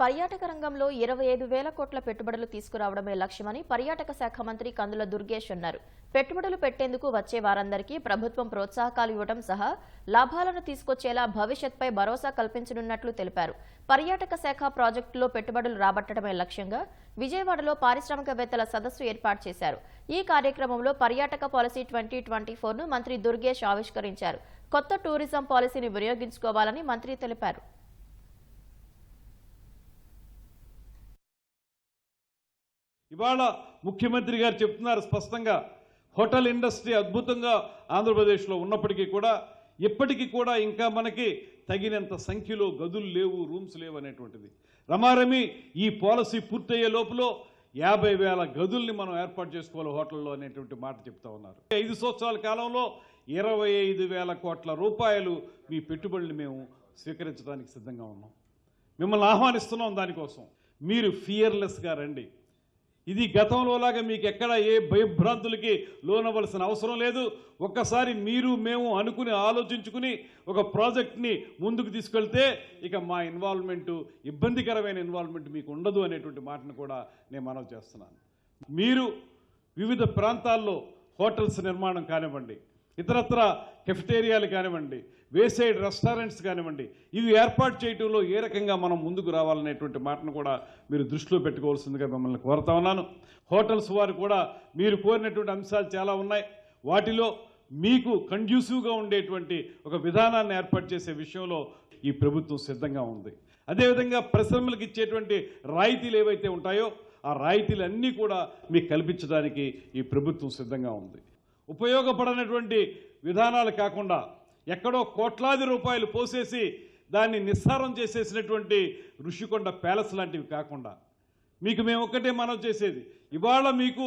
పర్యాటక రంగంలో ఇరవై ఐదు వేల కోట్ల పెట్టుబడులు తీసుకురావడమే లక్ష్యమని పర్యాటక శాఖ మంత్రి కందుల దుర్గేష్ అన్నారు. పెట్టుబడులు పెట్టేందుకు వచ్చే వారందరికీ ప్రభుత్వం ప్రోత్సాహకాలు ఇవ్వడం సహా లాభాలను తీసుకొచ్చేలా భవిష్యత్పై భరోసా కల్పించనున్నట్లు తెలిపారు. పర్యాటక శాఖ ప్రాజెక్టులో పెట్టుబడులు రాబట్టడమే లక్ష్యంగా విజయవాడలో పారిశ్రామికవేత్తల సదస్సు ఏర్పాటు చేశారు. ఈ కార్యక్రమంలో పర్యాటక పాలసీ ట్వంటీ ట్వంటీ ఫోర్ను మంత్రి దుర్గేష్ ఆవిష్కరించారు. కొత్త టూరిజం పాలసీని వినియోగించుకోవాలని మంత్రి తెలిపారు. ఇవాళ ముఖ్యమంత్రి గారు చెప్తున్నారు స్పష్టంగా. హోటల్ ఇండస్ట్రీ అద్భుతంగా ఆంధ్రప్రదేశ్లో ఉన్నప్పటికీ కూడా ఇప్పటికీ కూడా ఇంకా మనకి తగినంత సంఖ్యలో గదులు లేవు రూమ్స్ లేవు అనేటువంటిది. రమారమి ఈ పాలసీ పూర్తయ్యే లోపల యాభై వేల గదుల్ని మనం ఏర్పాటు చేసుకోవాలి హోటల్లో అనేటువంటి మాట చెప్తా ఉన్నారు. ఐదు సంవత్సరాల కాలంలో ఇరవై ఐదు వేల కోట్ల రూపాయలు మీ పెట్టుబడులు మేము స్వీకరించడానికి సిద్ధంగా ఉన్నాం. మిమ్మల్ని ఆహ్వానిస్తున్నాం దానికోసం. మీరు ఫియర్లెస్గా రండి. ఇది గతంలోలాగా మీకు ఎక్కడ ఏ భయభ్రాంతులకి లోనవలసిన అవసరం లేదు. ఒక్కసారి మీరు మేము అనుకుని ఆలోచించుకుని ఒక ప్రాజెక్ట్ని ముందుకు తీసుకెళ్తే ఇక మా ఇన్వాల్వ్మెంట్ ఇబ్బందికరమైన ఇన్వాల్వ్మెంట్ మీకు ఉండదు అనేటువంటి మాటను కూడా నేను మనవి చేస్తున్నాను. మీరు వివిధ ప్రాంతాల్లో హోటల్స్ నిర్మాణం కానివ్వండి ఇతరత్ర కెఫెటేరియాలు కానివ్వండి వేసైడ్ రెస్టారెంట్స్ కానివ్వండి ఇవి ఏర్పాటు చేయటంలో ఏ రకంగా మనం ముందుకు రావాలనేటువంటి మాటను కూడా మీరు దృష్టిలో పెట్టుకోవాల్సిందిగా మిమ్మల్ని కోరుతా ఉన్నాను. హోటల్స్ వారు కూడా మీరు కోరినటువంటి అంశాలు చాలా ఉన్నాయి. వాటిలో మీకు కండ్యూసివ్గా ఉండేటువంటి ఒక విధానాన్ని ఏర్పాటు చేసే విషయంలో ఈ ప్రభుత్వం సిద్ధంగా ఉంది. అదేవిధంగా పరిశ్రమలకు ఇచ్చేటువంటి రాయితీలు ఏవైతే ఉంటాయో ఆ రాయితీలన్నీ కూడా మీకు కల్పించడానికి ఈ ప్రభుత్వం సిద్ధంగా ఉంది. ఉపయోగపడనటువంటి విధానాలు కాకుండా ఎక్కడో కోట్లాది రూపాయలు పోసేసి దాన్ని నిస్సారం చేసేసినటువంటి ఋషికొండ ప్యాలెస్ లాంటివి కాకుండా మీకు మేము ఒక్కటే మనం చేసేది. ఇవాళ మీకు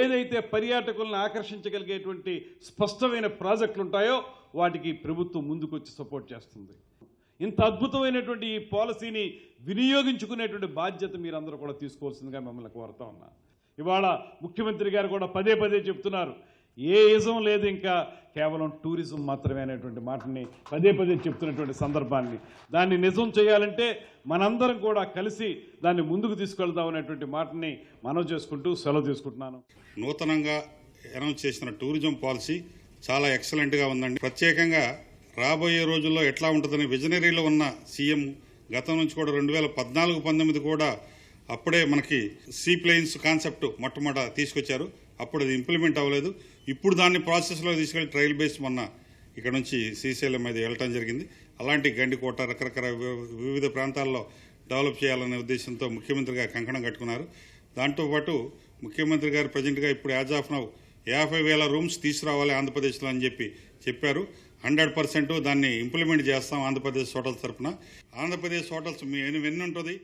ఏదైతే పర్యాటకులను ఆకర్షించగలిగేటువంటి స్పష్టమైన ప్రాజెక్టులు ఉంటాయో వాటికి ప్రభుత్వం ముందుకొచ్చి సపోర్ట్ చేస్తుంది. ఇంత అద్భుతమైనటువంటి ఈ పాలసీని వినియోగించుకునేటువంటి బాధ్యత మీరందరూ కూడా తీసుకోవాల్సిందిగా మిమ్మల్ని కోరుతా ఉన్నా. ఇవాళ ముఖ్యమంత్రి గారు కూడా పదే పదే చెప్తున్నారు. ఏ ఇజం లేదు ఇంకా కేవలం టూరిజం మాత్రమే అనేటువంటి మాటని పదే పదే చెప్తున్నటువంటి సందర్భాన్ని. దాన్ని నిజం చేయాలంటే మనందరం కూడా కలిసి దాన్ని ముందుకు తీసుకెళ్దాం అనేటువంటి మాటని మనం చేసుకుంటూ సెలవు తీసుకుంటున్నాను. నూతనంగా అనౌన్స్ చేసిన టూరిజం పాలసీ చాలా ఎక్సలెంట్గా ఉందండి. ప్రత్యేకంగా రాబోయే రోజుల్లో ఎట్లా ఉంటుందని విజనరీలో ఉన్న సీఎం గతం నుంచి కూడా రెండు వేల పద్నాలుగు పంతొమ్మిది కూడా అప్పుడే మనకి సీ ప్లేన్స్ కాన్సెప్ట్ మొట్టమొదట తీసుకొచ్చారు. అప్పుడు అది ఇంప్లిమెంట్ అవ్వలేదు. ఇప్పుడు దాన్ని ప్రాసెస్లో తీసుకెళ్ళి ట్రయల్ బేస్ మొన్న ఇక్కడ నుంచి శ్రీశైలం మీద వెళ్ళటం జరిగింది. అలాంటి గండికోట రకరకాల వివిధ ప్రాంతాల్లో డెవలప్ చేయాలనే ఉద్దేశంతో ముఖ్యమంత్రి గారు కంకణం కట్టుకున్నారు. దాంతోపాటు ముఖ్యమంత్రి గారు ప్రజెంట్గా ఇప్పుడు యాజ్ ఆఫ్ నౌ యాభై వేల రూమ్స్ తీసుకురావాలి ఆంధ్రప్రదేశ్లో అని చెప్పి చెప్పారు. హండ్రెడ్ పర్సెంట్ దాన్ని ఇంప్లిమెంట్ చేస్తాం ఆంధ్రప్రదేశ్ హోటల్స్ తరఫున ఆంధ్రప్రదేశ్ హోటల్స్ మీ ఎన్ని ఉంటుంది?